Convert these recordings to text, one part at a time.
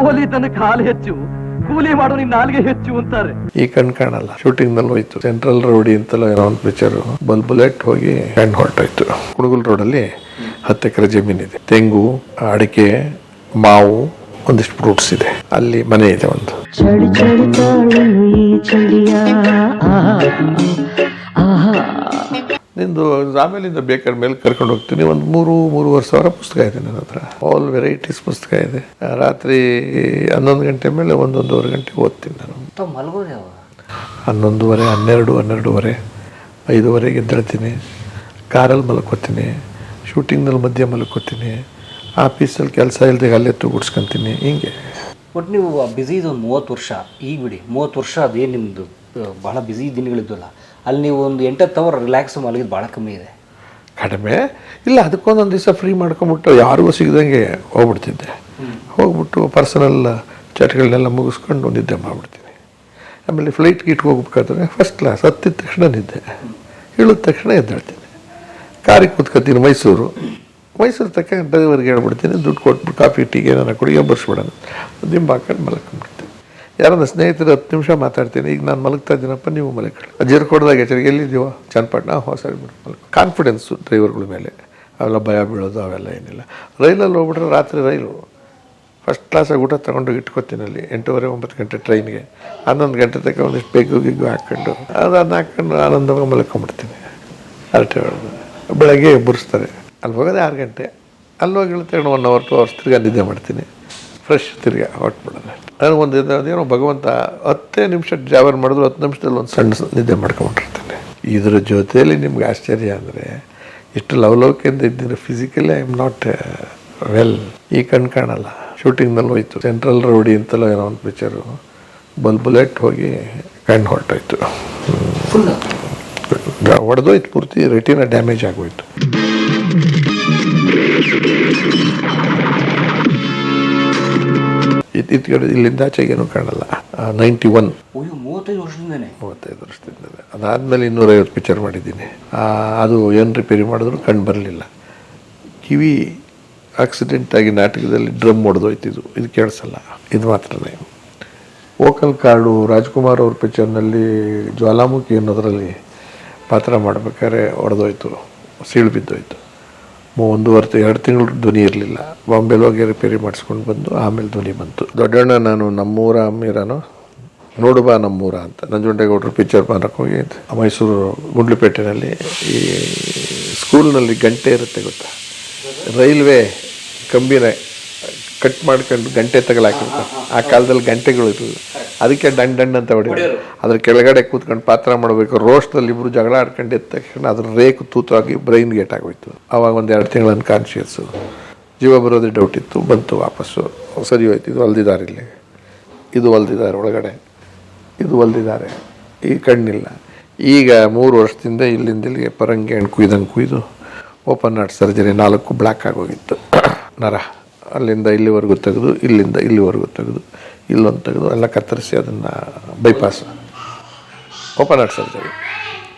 ಕೋಲಿ ತನ್ನ ಕಾಲ್ ಹೆಚ್ಚು ಕೂಲಿ ಮಾಡೋ ನಿನ್ ನಾಲ್ಗೆ ಹೆಚ್ಚು ಅಂತಾರೆ. ಈ ಕಣ್ ಕಾಣಲ್ಲ. ಶೂಟಿಂಗ್ನಲ್ಲಿ ಹೋಯ್ತು. ಸೆಂಟ್ರಲ್ ರೋಡಿ ಅಂತಲೋ ಏನೋ ಒಂದು ಪಿಕ್ಚರ್ ಬಲ್ ಬುಲೆಟ್ ಹೋಗಿ ಕಣ್ ಹೊರಟೋಯ್ತು. ಕುಣಗುಲ್ ರೋಡಲ್ಲಿ ಹತ್ತು ಎಕರೆ ಜಮೀನಿದೆ ತೆಂಗು ಅಡಿಕೆ ಮಾವು ಒಂದಿಷ್ಟು ಫ್ರೂಟ್ಸ್ ಇದೆ. ಅಲ್ಲಿ ಮನೆ ಇದೆ ಒಂದು. ಚಳಿ ಚಳಿ ತಾಳನು ಈ ಚಳಿಯ ಆಹಾ ಆಹಾ. ನಿಂದು ಆಮೇಲಿಂದ ಬೇಕಾದ ಮೇಲೆ ಕರ್ಕೊಂಡು ಹೋಗ್ತೀನಿ. ಒಂದು ಮೂರು ಮೂರುವರೆ ಸಾವಿರ ಪುಸ್ತಕ ಇದೆ ನನ್ನ ಹತ್ರ. ಆಲ್ ವೆರೈಟೀಸ್ ಪುಸ್ತಕ ಇದೆ. ರಾತ್ರಿ ಹನ್ನೊಂದು ಗಂಟೆ ಮೇಲೆ ಒಂದೊಂದುವರೆ ಗಂಟೆ ಓದ್ತೀನಿ ನಾನು. ಹನ್ನೊಂದುವರೆ ಹನ್ನೆರಡು ಹನ್ನೆರಡುವರೆ ಐದುವರೆಗೆ ಎದ್ದೇಳ್ತೀನಿ. ಕಾರಲ್ಲಿ ಮಲ್ಕೋತೀನಿ. ಶೂಟಿಂಗ್ನಲ್ಲಿ ಮಧ್ಯೆ ಮಲ್ಕೋತೀನಿ. ಆಫೀಸಲ್ಲಿ ಕೆಲಸ ಇಲ್ಲದೆ ಅಲ್ಲೇ ತೂಗುಡ್ಸ್ಕೊಂತೀನಿ ಹಿಂಗೆ. ಬಟ್ ನೀವು ಬ್ಯುಸಿ ಒಂದು ಮೂವತ್ತು ವರ್ಷ. ಈಗ ಬಿಡಿ ಮೂವತ್ತು ವರ್ಷ ಅದೇ ನಿಮ್ಮದು ಬಹಳ ಬ್ಯುಸಿ ದಿನಗಳಿದ್ವಲ್ಲ. ಅಲ್ಲಿ ನೀವು ಒಂದು ಎಂಟತ್ತು ಅವರ್ ರಿಲ್ಯಾಕ್ಸ್ ಮಲಗಿದ್ದು ಭಾಳ ಕಮ್ಮಿ ಇದೆ. ಕಡಿಮೆ. ಇಲ್ಲ ಅದಕ್ಕೊಂದೊಂದು ದಿವಸ ಫ್ರೀ ಮಾಡ್ಕೊಂಬಿಟ್ಟು ಯಾರಿಗೂ ಸಿಗದಂಗೆ ಹೋಗ್ಬಿಡ್ತಿದ್ದೆ. ಹೋಗ್ಬಿಟ್ಟು ಪರ್ಸನಲ್ ಚಟಗಳನ್ನೆಲ್ಲ ಮುಗಿಸ್ಕೊಂಡು ನಿದ್ದೆ ಮಾಡಿಬಿಡ್ತೀನಿ. ಆಮೇಲೆ ಫ್ಲೈಟ್ ಗೀಟ್ ಹೋಗ್ಬೇಕಾದ್ರೆ ಫಸ್ಟ್ ಕ್ಲಾಸ್ ಹತ್ತಿದ ತಕ್ಷಣ ನಿದ್ದೆ. ಇಳಿದ ತಕ್ಷಣ ಎದ್ದೇಳ್ತೀನಿ ಕಾರಿಗೆ ಕೂತ್ಕೊತೀನಿ ಮೈಸೂರು. ಮೈಸೂರು ತಕ್ಕ ಡ್ರೈವರ್ಗೆ ಹೇಳ್ಬಿಡ್ತೀನಿ. ದುಡ್ಡು ಕೊಟ್ಬಿಟ್ಟು ಕಾಫಿ ಟೀಗೆ ಏನಾರು ಕುಡಿ ಬರ್ಸ್ಬಿಡೋಣ ದಿಂಬು ಹಾಕೊಂಡು ಮಲ್ಕೊಂಡ್ಬಿಡ್ತೀನಿ ಯಾರನ್ನ ಸ್ನೇಹಿತರು ಹತ್ತು ನಿಮಿಷ ಮಾತಾಡ್ತೀನಿ, ಈಗ ನಾನು ಮಲಗ್ತಾ ಇದ್ದೀನಪ್ಪ, ನೀವು ಮಲಗ್ಕೊಳ್ಳಿ. ಅಜ್ಜರು ಕೊಡ್ದಾಗ ಎಚ್ಚರಿಕೆ ಎಲ್ಲಿದ್ದೀವೋ ಚನ್ನಪಟ್ಟಣ ಹೊಸ ಕಾನ್ಫಿಡೆನ್ಸು ಡ್ರೈವರ್ಗಳ ಮೇಲೆ. ಅವೆಲ್ಲ ಭಯ ಬೀಳೋದು, ಅವೆಲ್ಲ ಏನಿಲ್ಲ. ರೈಲಲ್ಲಿ ಹೋಗ್ಬಿಟ್ರೆ ರಾತ್ರಿ ರೈಲು. ಫಸ್ಟ್ ಕ್ಲಾಸಾಗಿ ಊಟ ತೊಗೊಂಡು ಇಟ್ಕೊತೀನಿ ಅಲ್ಲಿ, ಎಂಟೂವರೆ, ಒಂಬತ್ತು ಗಂಟೆ ಟ್ರೈನ್ಗೆ. ಹನ್ನೊಂದು ಗಂಟೆ ತನಕ ಒಂದಿಷ್ಟು ಬೇಗ ಗಿಗ್ಗು ಹಾಕ್ಕೊಂಡು ಅದನ್ನು ಹಾಕ್ಕೊಂಡು ಆನಂದವಾಗಿ ಮಲ್ಕೊಂಬಿಡ್ತೀನಿ. ಅರಟೆ ಹೇಳೋದು. ಬೆಳಗ್ಗೆ ಎಬ್ಬರಿಸ್ತಾರೆ. ಅಲ್ಲಿ ಹೋಗೋದೇ ಆರು ಗಂಟೆ. ಅಲ್ಲಿ ಹೋಗಿ ಹೇಳ್ತೇನೆ ಒನ್ ಅವರ್ ಟು ಅವರ್ಸ್ ತಿರ್ಗಿ ನಿದ್ದೆ ಮಾಡ್ತೀನಿ. ಫ್ರೆಶ್ ತಿರ್ಗಿ ಹೊಟ್ಬಿಡೋದು ನನಗೊಂದು ಇದು ಅದೇನೋ ಭಗವಂತ ಹತ್ತೇ ನಿಮಿಷ ಜಾವರ್ ಮಾಡಿದ್ರು ಹತ್ತು ನಿಮಿಷದಲ್ಲಿ ಒಂದು ಸಣ್ಣ ನಿದ್ದೆ ಮಾಡ್ಕೊಂಬಿಟ್ಟಿರ್ತಾನೆ ಇದ್ರ ಜೊತೆಯಲ್ಲಿ ನಿಮ್ಗೆ ಆಶ್ಚರ್ಯ ಅಂದರೆ ಇಷ್ಟು ಲವಲೌಕಿಯಿಂದ ಇದ್ದಿದ್ರೆ physically I am not well ಈ ಕಣ್ ಕಾಣಲ್ಲ. ಶೂಟಿಂಗ್ನಲ್ಲಿ ಹೋಯ್ತು. ಸೆಂಟ್ರಲ್ ರೋಡಿ ಅಂತಲೋ ಏನೋ ಒಂದು ಪಿಕ್ಚರು ಬಲ್ ಬುಲೆಟ್ ಹೋಗಿ ಕಣ್ಣು ಹೊರಟೋಯ್ತು. ಹೊಡೆದೋಯ್ತು ಪೂರ್ತಿ ರೆಟಿನ ಡ್ಯಾಮೇಜ್ ಆಗೋಯ್ತು. ಇತ್ ಇತ್ ಕಡೆ ಇಲ್ಲಿಂದ ಆಚೆಗೇನು ಕಾಣಲ್ಲ. ನೈಂಟಿ ಒನ್ ಮೂವತ್ತೈದು ವರ್ಷದಿಂದನೇ. ಮೂವತ್ತೈದು ವರ್ಷದಿಂದ ಅದಾದಮೇಲೆ ಇನ್ನೂರೈವತ್ತು ಪಿಕ್ಚರ್ ಮಾಡಿದ್ದೀನಿ. ಅದು ಏನು ರಿಪೇರಿ ಮಾಡಿದ್ರು ಕಂಡು ಬರಲಿಲ್ಲ. ಕಿವಿ ಆಕ್ಸಿಡೆಂಟ್ ಆಗಿ ನಾಟಕದಲ್ಲಿ ಡ್ರಮ್ ಹೊಡೆದೋಯ್ತಿದ್ದು ಇದು. ಕೇಳಿಸಲ್ಲ. ಇದು ಮಾತ್ರನೇ ವೋಕಲ್ ಕಾರ್ಡು ರಾಜ್ಕುಮಾರ್ ಅವ್ರ ಪಿಕ್ಚರ್ನಲ್ಲಿ ಜ್ವಾಲಾಮುಖಿ ಅನ್ನೋದರಲ್ಲಿ ಪಾತ್ರ ಮಾಡ್ಬೇಕಾದ್ರೆ ಹೊಡೆದೋಯ್ತು ಸೀಳು ಬಿದ್ದೋಯ್ತು. ಒಂದೂವರೆ ಎರಡು ತಿಂಗಳು ಧ್ವನಿ ಇರಲಿಲ್ಲ. ಬಾಂಬೆಲಿ ಹೋಗಿ ರಿಪೇರಿ ಮಾಡಿಸ್ಕೊಂಡು ಬಂದು ಆಮೇಲೆ ಧ್ವನಿ ಬಂತು. ದೊಡ್ಡಣ್ಣ, ನಾನು ನಮ್ಮೂರ ಅಮ್ಮೀರನೋ. ನೋಡು ಬಾ ನಮ್ಮೂರ ಅಂತ. ನಂಜುಂಡೇಗೌಡರು ಪಿಕ್ಚರ್ ಮಾಡಕ್ಕೆ ಹೋಗಿ ಮೈಸೂರು ಗುಂಡ್ಲುಪೇಟೆನಲ್ಲಿ ಈ ಸ್ಕೂಲ್ನಲ್ಲಿ ಗಂಟೆ ಇರುತ್ತೆ ಗೊತ್ತಾ? ರೈಲ್ವೆ ಕಂಬಿನ ಕಟ್ ಮಾಡ್ಕೊಂಡು ಗಂಟೆ ತಗಲಾಕಿರ್ತಾರೆ ಆ ಕಾಲದಲ್ಲಿ ಗಂಟೆಗಳು ಇರಲಿಲ್ಲ. ಅದಕ್ಕೆ ಡಣ್ ಡಣ್ ಅಂತ ಹೊಡೆಯೋರು. ಅದ್ರ ಕೆಳಗಡೆ ಕೂತ್ಕೊಂಡು ಪಾತ್ರ ಮಾಡಬೇಕು. ರೋಸ್ಟ್ದಲ್ಲಿ ಇಬ್ಬರು ಜಗಳ ಆಡ್ಕೊಂಡು ಎದ್ದ ತಕ್ಷಣ ಅದ್ರ ರೇಕು ತೂತಾಗಿ ಬ್ರೈನ್ ಗೇಟ್ ಆಗೋಯ್ತು. ಅವಾಗ ಒಂದು ಎರಡು ತಿಂಗಳು ಅನ್ಕಾನ್ಷಿಯಸ್ಸು ಜೀವ ಬರೋದೇ ಡೌಟ್ ಇತ್ತು. ಬಂತು ವಾಪಸ್ಸು ಸರಿ ಹೋಯ್ತು. ಇದು ಹೊಲ್ದಿದ್ದಾರೆ ಇಲ್ಲಿ. ಇದು ಹೊಲ್ದಿದ್ದಾರೆ ಒಳಗಡೆ. ಇದು ಹೊಲ್ದಿದ್ದಾರೆ ಈ ಕಣ್ಣಿಲ್ಲ. ಈಗ ಮೂರು ವರ್ಷದಿಂದ ಇಲ್ಲಿಂದ ಇಲ್ಲಿಗೆ ಪರಂಗಿ ಹಣ್ಣು ಕುಯ್ದಂಗೆ ಕುಯ್ದು ಓಪನ್ ಹಾರ್ಟ್ ಸರ್ಜರಿ ನಾಲ್ಕು ಬ್ಲ್ಯಾಕ್ ಆಗೋಗಿತ್ತು. ನರ ಅಲ್ಲಿಂದ ಇಲ್ಲಿವರೆಗೂ ತೆಗೆದು ಇಲ್ಲಿಂದ ಇಲ್ಲಿವರೆಗೂ ತೆಗೆದು ಇಲ್ಲೊಂದು ತೆಗೆದು ಎಲ್ಲ ಕತ್ತರಿಸಿ ಅದನ್ನು bypass open heart surgery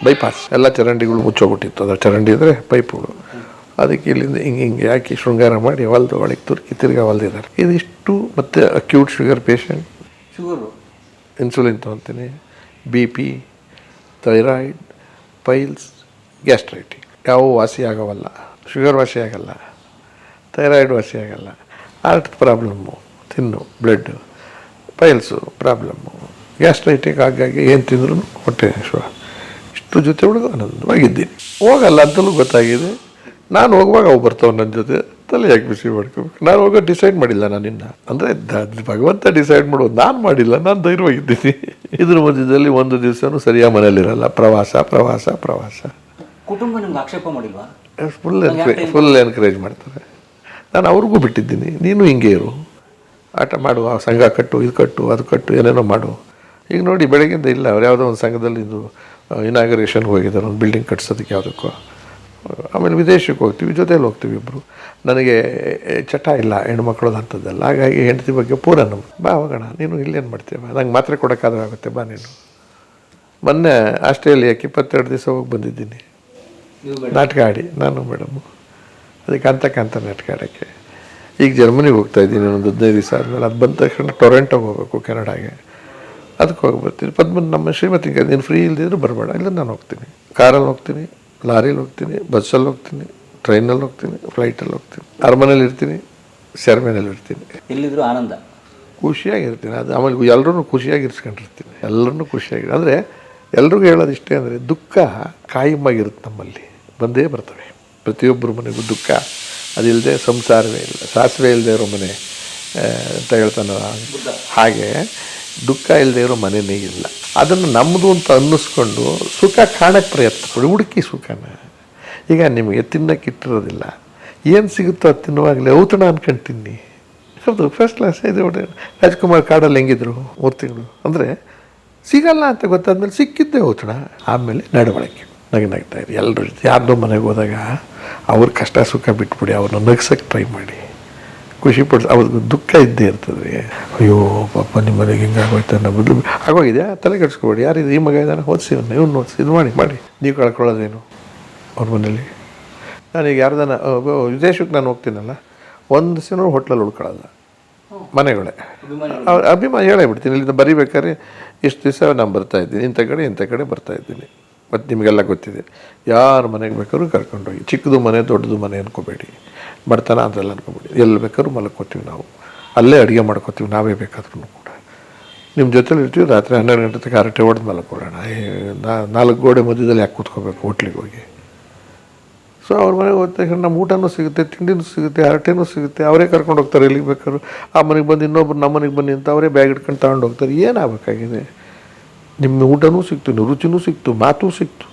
bypass ಎಲ್ಲ ಚರಂಡಿಗಳು ಮುಚ್ಚೋಗ್ಬಿಟ್ಟಿತ್ತು. ಅದರ ಚರಂಡಿ ಅಂದರೆ ಪೈಪುಗಳು ಅದಕ್ಕೆ ಇಲ್ಲಿಂದ ಹಿಂಗೆ ಹಿಂಗೆ ಹಾಕಿ ಶೃಂಗಾರ ಮಾಡಿ ಹೊಲ್ದು ಒಳಗೆ ತುರ್ಕಿ ತಿರ್ಗಿ ಹೊಲ್ದಿದ್ದಾರೆ ಇದಿಷ್ಟು ಮತ್ತು acute sugar patient sugar insulin ತೊಗೊತೀನಿ B P thyroid piles gastritic ಯಾವ ವಾಸಿ ಆಗೋವಲ್ಲ. ಶುಗರ್ ವಾಸಿ ಆಗಲ್ಲ. ಥೈರಾಯ್ಡ್ ವಾಸಿ ಆಗಲ್ಲ. ಹಾರ್ಟ್ ಪ್ರಾಬ್ಲಮ್ಮು ತಿನ್ನು ಬ್ಲಡ್ಡು ಪೈಲ್ಸು ಪ್ರಾಬ್ಲಮ್ಮು ಗ್ಯಾಸ್ಟ್ರೈಟಿಕ್ ಆಗಾಗಿ ಏನು ತಿಂದ್ರು ಹೊಟ್ಟೆ ಶ್ವ. ಇಷ್ಟು ಜೊತೆ ಹುಡುಗ ಆನಂದವಾಗಿದ್ದೀನಿ. ಹೋಗಲ್ಲ ಅಂತಲೂ ಗೊತ್ತಾಗಿದೆ. ನಾನು ಹೋಗುವಾಗ ಅವು ಬರ್ತಾವೆ ನನ್ನ ಜೊತೆ. ತಲೆ ಯಾಕೆ ಬಿಸಿ ಮಾಡ್ಕೋಬೇಕು? ನಾನು ಹೋಗೋ ಡಿಸೈಡ್ ಮಾಡಿಲ್ಲ ನಾನು ಇನ್ನ. ಅಂದರೆ ಭಗವಂತ ಡಿಸೈಡ್ ಮಾಡೋದು ನಾನು ಮಾಡಿಲ್ಲ ನಾನು ಧೈರ್ಯವಾಗಿದ್ದೀನಿ. ಇದ್ರ ಮಧ್ಯದಲ್ಲಿ ಒಂದು ದಿವಸನೂ ಸರಿಯಾಗಿ ಮನೇಲಿರಲ್ಲ ಪ್ರವಾಸ ಪ್ರವಾಸ ಪ್ರವಾಸ. ಕುಟುಂಬ ನಿಮ್ಗೆ ಆಕ್ಷೇಪ ಮಾಡಿಲ್ವಾ? ಫುಲ್ ಎನ್ಕರೇಜ್ ಫುಲ್ ಎನ್ಕರೇಜ್ ಮಾಡ್ತಾರೆ. ನಾನು ಅವ್ರಿಗೂ ಬಿಟ್ಟಿದ್ದೀನಿ ನೀನು ಹಿಂಗೆ ಇರು. ಆಟ ಮಾಡು ಆ ಸಂಘ ಕಟ್ಟು ಇದು ಕಟ್ಟು ಅದು ಕಟ್ಟು ಏನೇನೋ ಮಾಡು. ಈಗ ನೋಡಿ ಬೆಳಗ್ಗೆಯಿಂದ ಇಲ್ಲ ಅವ್ರು ಯಾವುದೋ ಒಂದು ಸಂಘದಲ್ಲಿ ಇದು ಇನಾಗ್ರೇಷನ್ಗೆ ಹೋಗಿದ್ದಾರೆ ಒಂದು ಬಿಲ್ಡಿಂಗ್ ಕಟ್ಸೋದಕ್ಕೆ ಯಾವುದಕ್ಕೋ. ಆಮೇಲೆ ವಿದೇಶಕ್ಕೆ ಹೋಗ್ತೀವಿ ಜೊತೆಯಲ್ಲಿ ಹೋಗ್ತೀವಿ ಇಬ್ಬರು ನನಗೆ ಚಟ ಇಲ್ಲ ಹೆಣ್ಮಕ್ಳದ್ದು ಅಂಥದ್ದಲ್ಲ. ಹಾಗಾಗಿ ಹೆಂಡತಿ ಬಗ್ಗೆ ಪೂರ ನಮ್ಮ ಬಾ ಹೋಗೋಣ ನೀನು ಇಲ್ಲೇನು ಮಾಡ್ತೀಯ? ನಂಗೆ ಮಾತ್ರೆ ಕೊಡೋಕ್ಕಾದ್ರೂ ಆಗುತ್ತೆ ಬಾ ನೀನು. ಮೊನ್ನೆ ಆಸ್ಟ್ರೇಲಿಯಾಕ್ಕೆ ಇಪ್ಪತ್ತೆರಡು ದಿವಸ ಹೋಗಿ ಬಂದಿದ್ದೀನಿ. ನಾಟಕ ಆಡಿ ನಾನು ಮೇಡಮು ಅದಕ್ಕೆ ಅಂತ ಕಾಂತ ನಾಟಕ ಆಡೋಕ್ಕೆ ಈಗ ಜರ್ಮನಿಗೆ ಹೋಗ್ತಾ ಇದ್ದೀನಿ ಒಂದು ಹದಿನೈದು ದಿವಸ ಆದಮೇಲೆ. ಅದು ಬಂದ ತಕ್ಷಣ ಟೊರೆಂಟೋಗೆ ಹೋಗಬೇಕು ಕೆನಡಾಗೆ. ಅದಕ್ಕೆ ಹೋಗಿ ಬರ್ತೀನಿ ಪದ್ಮ ನಮ್ಮ ಶ್ರೀಮತಿ ನೀನು ಫ್ರೀ ಇಲ್ಲದಿದ್ರು ಬರಬೇಡ. ಇಲ್ಲ ನಾನು ಹೋಗ್ತೀನಿ. ಕಾರಲ್ಲಿ ಹೋಗ್ತೀನಿ ಲಾರಿಲಿ ಹೋಗ್ತೀನಿ ಬಸ್ಸಲ್ಲಿ ಹೋಗ್ತೀನಿ ಟ್ರೈನಲ್ಲಿ ಹೋಗ್ತೀನಿ ಫ್ಲೈಟಲ್ಲಿ ಹೋಗ್ತೀನಿ. ಅರಮನೇಲಿ ಇರ್ತೀನಿ ಸೆರೆಮನೇಲಿ ಇರ್ತೀನಿ. ಇಲ್ಲಿದ್ರು ಆನಂದ. ಖುಷಿಯಾಗಿರ್ತೀನಿ. ಅದು ಆಮೇಲೆ ಎಲ್ಲರೂ ಖುಷಿಯಾಗಿ ಇರಿಸ್ಕೊಂಡಿರ್ತೀನಿ ಎಲ್ಲರನ್ನೂ ಖುಷಿಯಾಗಿ. ಅಂದರೆ ಎಲ್ರಿಗೂ ಹೇಳೋದು ಇಷ್ಟೇ ಅಂದರೆ ದುಃಖ ಕಾಯಮಾಗಿರುತ್ತೆ ನಮ್ಮಲ್ಲಿ. ಬಂದೇ ಬರ್ತವೆ. ಪ್ರತಿಯೊಬ್ಬರ ಮನೆಗೂ ದುಃಖ. ಅದಿಲ್ಲದೆ ಸಂಸಾರವೇ ಇಲ್ಲ, ಸಾಸಿವೆ ಇಲ್ಲದೆ ಇರೋ ಮನೆ ಅಂತ ಹೇಳ್ತಾನ ಹಾಗೆ ದುಃಖ ಇಲ್ಲದೆ ಇರೋ ಮನೆಯೇ ಇಲ್ಲ. ಅದನ್ನು ನಮ್ಮದು ಅಂತ ಅನ್ನಿಸ್ಕೊಂಡು ಸುಖ ಕಾಣಕ್ಕೆ ಪ್ರಯತ್ನ ಪಡಿ, ಹುಡುಕಿ ಸುಖನ. ಈಗ ನಿಮಗೆ ತಿನ್ನಕ್ಕೆ ಇಟ್ಟಿರೋದಿಲ್ಲ. ಏನು ಸಿಗುತ್ತೋ ಅದು ತಿನ್ನುವಾಗಲೇ ಔತಣ ಅನ್ಕೊಂಡು ತಿನ್ನಿ ಹೌದು ಫಸ್ಟ್ ಕ್ಲಾಸ್ ಇದೆ ನೋಡಿ ರಾಜ್ಕುಮಾರ್ ಕಾಡಲ್ಲಿ ಹೆಂಗಿದ್ರು ಮೂರು ತಿಂಗಳು. ಅಂದರೆ ಸಿಗಲ್ಲ ಅಂತ ಗೊತ್ತಾದ್ಮೇಲೆ ಸಿಕ್ಕಿದ್ದೇ ಔತಣ. ಆಮೇಲೆ ನಡವಳಿಕೆ, ನಗೆ ನಗ್ತಾ ಎಲ್ಲರ ಎಲ್ಲರೂ ಯಾರ್ದೋ ಮನೆಗೆ ಹೋದಾಗ ಅವ್ರ ಕಷ್ಟ ಸುಖ ಬಿಟ್ಬಿಡಿ, ಅವ್ರನ್ನ ನಗ್ಸಕ್ಕೆ ಟ್ರೈ ಮಾಡಿ. ಖುಷಿ ಪಡಿಸ್ ಅವ್ರಿಗೆ ದುಃಖ ಇದ್ದೇ ಇರ್ತದೆ. ಅಯ್ಯೋ, ಪಾಪ ನಿಮ್ಮ ಮನೆಗೆ ಹಿಂಗಾಗೋಯ್ತು ಅನ್ನೋ ಬದಲು ಆಗೋಗಿದೆ ತಲೆ ಕೆಡಿಸ್ಕೊಬೇಡಿ. ಯಾರಿದು ಈ ಮಗ ಇದ್ದಾನೆ ಓದಿಸಿ ಇವನು ಇವ್ನು ಓದಿಸಿ ಇದು ಮಾಡಿ ಮಾಡಿ. ನೀವು ಕಳ್ಕೊಳ್ಳೋದೇನು? ಅವ್ರ ಮನೇಲಿ. ನಾನೀಗ ಯಾರ್ದಾನ ವಿದೇಶಕ್ಕೆ ನಾನು ಹೋಗ್ತೀನಲ್ಲ, ಒಂದು ದಿವಸ ಹೋಟ್ಲಲ್ಲಿ ಉಳ್ಕೊಳ್ಳೋದು. ಮನೆಗಳೇ. ಅಭಿಮಾನ, ಹೇಳೇ ಬಿಡ್ತೀನಿ, ಇಲ್ಲಿಂದ ಬರಿಬೇಕಾದ್ರೆ ಇಷ್ಟು ದಿವಸ ನಾನು ಬರ್ತಾಯಿದ್ದೀನಿ ಇಂಥ ಕಡೆ ಇಂಥ ಕಡೆ ಬರ್ತಾ ಇದ್ದೀನಿ. ಮತ್ತು ನಿಮಗೆಲ್ಲ ಗೊತ್ತಿದೆ. ಯಾರ ಮನೆಗೆ ಬೇಕಾದ್ರೂ ಕರ್ಕೊಂಡೋಗಿ ಚಿಕ್ಕದು ಮನೆ, ದೊಡ್ಡದು ಮನೆ ಅನ್ಕೋಬೇಡಿ. ಬಡತನ ಅದೆಲ್ಲ ಅನ್ಕೋಬೇಡಿ. ಎಲ್ಲಿ ಬೇಕಾದ್ರೂ ಮಲ್ಕೋತೀವಿ ನಾವು. ಅಲ್ಲೇ ಅಡುಗೆ ಮಾಡ್ಕೋತೀವಿ. ನಾವೇ ಬೇಕಾದ್ರೂ ಕೂಡ. ನಿಮ್ಮ ಜೊತೆಲಿ ಇರ್ತೀವಿ. ರಾತ್ರಿ ಹನ್ನೆರಡು ಗಂಟೆ ತನಕ ಹರಟೆ ಹೊಡೆದು ಮಲ್ಕೊಳ್ಳೋಣ. ನಾಲ್ಕು ಗೋಡೆ ಮಧ್ಯದಲ್ಲಿ ಯಾಕೆ ಕೂತ್ಕೋಬೇಕು ಹೋಟ್ಲಿಗೆ ಹೋಗಿ? ಸೊ ಅವ್ರ ಮನೆಗೆ ಹೋದ ತಕ್ಷಣ ನಮ್ಮ ಊಟನೂ ಸಿಗುತ್ತೆ, ತಿಂಡಿನೂ ಸಿಗುತ್ತೆ, ಹರಟೆನೂ ಸಿಗುತ್ತೆ. ಅವರೇ ಕರ್ಕೊಂಡು ಹೋಗ್ತಾರೆ. ಎಲ್ಲಿಗೆ ಬೇಕಾದ್ರು. ಆ ಮನೆಗೆ ಬಂದು ಇನ್ನೊಬ್ರು ನಮ್ಮ ಮನೆಗೆ ಬನ್ನಿ ಅಂತ ಅವರೇ ಬ್ಯಾಗ್ ಇಟ್ಕೊಂಡು ತಗೊಂಡು ಹೋಗ್ತಾರೆ. ಏನಾಗಬೇಕಾಗಿದೆ ನಿಮ್ಮ ಊಟನೂ ಸಿಕ್ತು ರುಚಿನೂ ಸಿಕ್ತು ಮಾತು ಸಿಕ್ತು